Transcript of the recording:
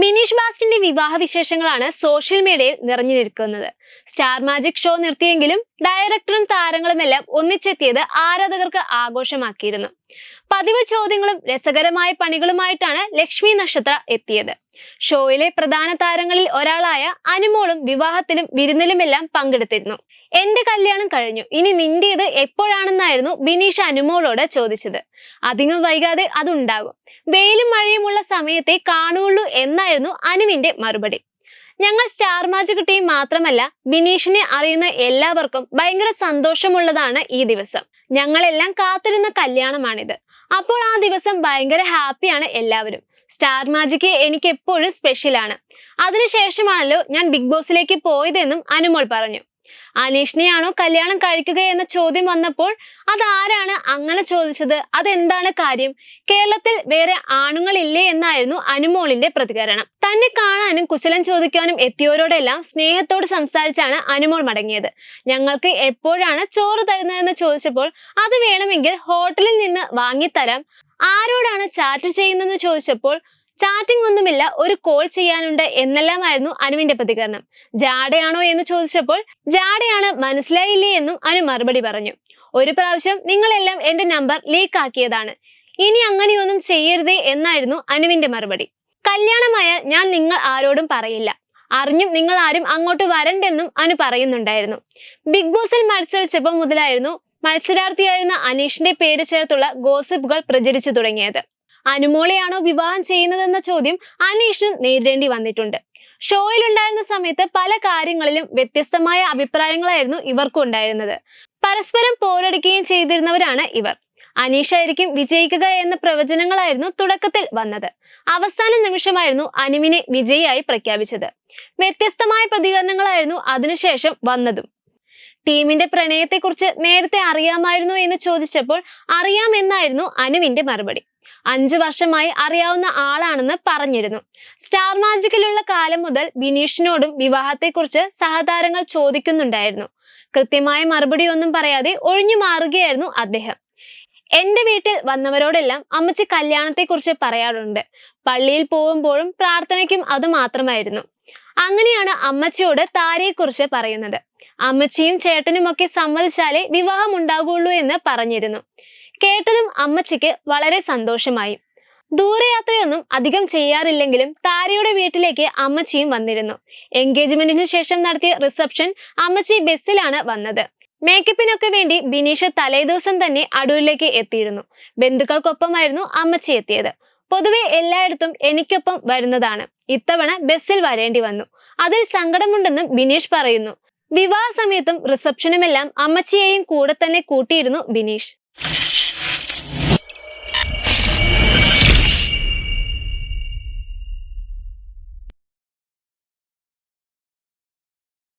മിനീഷ് ബാസ്റ്റിന്റെ വിവാഹ വിശേഷങ്ങളാണ് സോഷ്യൽ മീഡിയയിൽ നിറഞ്ഞു നിൽക്കുന്നത്. സ്റ്റാർ മാജിക് ഷോ നിർത്തിയെങ്കിലും ഡയറക്ടറും താരങ്ങളുമെല്ലാം ഒന്നിച്ചെത്തിയത് ആരാധകർക്ക് ആഘോഷമാക്കിയിരുന്നു. പതിവ് ചോദ്യങ്ങളും രസകരമായ പണികളുമായിട്ടാണ് ലക്ഷ്മി നക്ഷത്ര എത്തിയത്. ഷോയിലെ പ്രധാന താരങ്ങളിൽ ഒരാളായ അനുമോളും വിവാഹത്തിലും വിരുന്നിലുമെല്ലാം പങ്കെടുത്തിരുന്നു. എന്റെ കല്യാണം കഴിഞ്ഞു. ഇനി നിന്റേത് എപ്പോഴാണെന്നായിരുന്നു ബിനീഷ് അനുമോളോട് ചോദിച്ചത്. അധികം വൈകാതെ അതുണ്ടാകും. വെയിലും മഴയുമുള്ള സമയത്തെ കാണുള്ളൂ എന്നായിരുന്നു അനുവിന്റെ മറുപടി. ഞങ്ങൾ സ്റ്റാർ മാജിക് ടീം മാത്രമല്ല ബിനീഷിനെ അറിയുന്ന എല്ലാവർക്കും ഭയങ്കര സന്തോഷമുള്ളതാണ് ഈ ദിവസം. ഞങ്ങളെല്ലാം കാത്തിരുന്ന കല്യാണമാണിത്. അപ്പോൾ ആ ദിവസം ഭയങ്കര ഹാപ്പിയാണ് എല്ലാവരും. സ്റ്റാർ മാജിക് എനിക്ക് എപ്പോഴും സ്പെഷ്യലാണ്. അതിനുശേഷമാണല്ലോ ഞാൻ ബിഗ് ബോസിലേക്ക് പോയതെന്നും അനുമോൾ പറഞ്ഞു. അനീഷിനെയാണോ കല്യാണം കഴിക്കുക എന്ന ചോദ്യം വന്നപ്പോൾ അതാരാണ് അങ്ങനെ ചോദിച്ചത്? അതെന്താണ് കാര്യം? കേരളത്തിൽ വേറെ ആണുങ്ങളില്ലേ എന്നായിരുന്നു അനുമോളിന്റെ പ്രതികരണം. തന്നെ കാണാനും കുശലം ചോദിക്കാനും എത്തിയവരോടെല്ലാം സ്നേഹത്തോട് സംസാരിച്ചാണ് അനുമോൾ മടങ്ങിയത്. ഞങ്ങൾക്ക് എപ്പോഴാണ് ചോറ് തരുന്നതെന്ന് ചോദിച്ചപ്പോൾ അത് വേണമെങ്കിൽ ഹോട്ടലിൽ നിന്ന് വാങ്ങിത്തരാം. ആരോടാണ് ചാറ്റ് ചെയ്യുന്നതെന്ന് ചോദിച്ചപ്പോൾ ചാറ്റിംഗ് ഒന്നുമില്ല ഒരു കോൾ ചെയ്യാനുണ്ട് എന്നെല്ലാമായിരുന്നു അനുവിന്റെ പ്രതികരണം. ജാടയാണോ എന്ന് ചോദിച്ചപ്പോൾ ജാടയാണ് മനസ്സിലായില്ലേ എന്നും അനു മറുപടി പറഞ്ഞു. ഒരു പ്രാവശ്യം നിങ്ങളെല്ലാം എന്റെ നമ്പർ ലീക്ക് ആക്കിയതാണ്. ഇനി അങ്ങനെയൊന്നും ചെയ്യരുതേ എന്നായിരുന്നു അനുവിന്റെ മറുപടി. കല്യാണമായ ഞാൻ നിങ്ങൾ ആരോടും പറയില്ല. അറിഞ്ഞും നിങ്ങൾ ആരും അങ്ങോട്ട് വരണ്ടെന്നും അനു പറയുന്നുണ്ടായിരുന്നു. ബിഗ് ബോസിൽ മത്സരിച്ചപ്പോൾ മുതലായിരുന്നു മത്സരാർത്ഥിയായിരുന്ന അനീഷിന്റെ പേര് ചേർത്തുള്ള ഗോസിപ്പുകൾ പ്രചരിച്ചു തുടങ്ങിയത്. അനുമോളെയാണോ വിവാഹം ചെയ്യുന്നതെന്ന ചോദ്യം അനീഷിന് നേരിടേണ്ടി വന്നിട്ടുണ്ട്. ഷോയിൽ ഉണ്ടായിരുന്ന സമയത്ത് പല കാര്യങ്ങളിലും വ്യത്യസ്തമായ അഭിപ്രായങ്ങളായിരുന്നു ഇവർക്കും ഉണ്ടായിരുന്നത്. പരസ്പരം പോരടിക്കുകയും ചെയ്തിരുന്നവരാണ് ഇവർ. അനീഷായിരിക്കും വിജയിക്കുക എന്ന പ്രവചനങ്ങളായിരുന്നു തുടക്കത്തിൽ വന്നത്. അവസാന നിമിഷമായിരുന്നു അനുവിനെ വിജയിയായി പ്രഖ്യാപിച്ചത്. വ്യത്യസ്തമായ പ്രതികരണങ്ങളായിരുന്നു അതിനുശേഷം വന്നതും. ടീമിന്റെ പ്രണയത്തെക്കുറിച്ച് നേരത്തെ അറിയാമായിരുന്നു എന്ന് ചോദിച്ചപ്പോൾ അറിയാമെന്നായിരുന്നു അനുവിന്റെ മറുപടി. അഞ്ചു വർഷമായി അറിയാവുന്ന ആളാണെന്ന് പറഞ്ഞിരുന്നു. സ്റ്റാർ മാജിക്കിലുള്ള കാലം മുതൽ ബിനീഷിനോടും വിവാഹത്തെക്കുറിച്ച് സഹതാരങ്ങൾ ചോദിക്കുന്നുണ്ടായിരുന്നു. കൃത്യമായ മറുപടി ഒന്നും പറയാതെ ഒഴിഞ്ഞു മാറുകയായിരുന്നു അദ്ദേഹം. എന്റെ വീട്ടിൽ വന്നവരോടെല്ലാം അമ്മച്ചി കല്യാണത്തെക്കുറിച്ച് പറയാറുണ്ട്. പള്ളിയിൽ പോകുമ്പോഴും പ്രാർത്ഥനയ്ക്കും അത് മാത്രമായിരുന്നു. അങ്ങനെയാണ് അമ്മച്ചിയോട് താരയെക്കുറിച്ച് പറയുന്നത്. അമ്മച്ചിയും ചേട്ടനുമൊക്കെ സമ്മതിച്ചാലേ വിവാഹം ഉണ്ടാകുള്ളൂ എന്ന് പറഞ്ഞിരുന്നു. കേട്ടതും അമ്മച്ചിക്ക് വളരെ സന്തോഷമായി. ദൂരയാത്രയൊന്നും അധികം ചെയ്യാറില്ലെങ്കിലും താരയുടെ വീട്ടിലേക്ക് അമ്മച്ചിയും വന്നിരുന്നു. എൻഗേജ്മെന്റിന് ശേഷം നടത്തിയ റിസപ്ഷൻ അമ്മച്ചി ബസ്സിലാണ് വന്നത്. മേക്കപ്പിനൊക്കെ വേണ്ടി ബിനീഷ് തലേദിവസം തന്നെ അടൂരിലേക്ക് എത്തിയിരുന്നു. ബന്ധുക്കൾക്കൊപ്പമായിരുന്നു അമ്മച്ചി എത്തിയത്. പൊതുവെ എല്ലായിടത്തും എനിക്കൊപ്പം വരുന്നതാണ്. ഇത്തവണ ബസ്സിൽ വരേണ്ടി വന്നു. അതിൽ സങ്കടമുണ്ടെന്നും ബിനീഷ് പറയുന്നു. വിവാഹ സമയത്തും റിസപ്ഷനുമെല്ലാം അമ്മച്ചിയെയും കൂടെ തന്നെ കൂട്ടിയിരുന്നു ബിനീഷ്.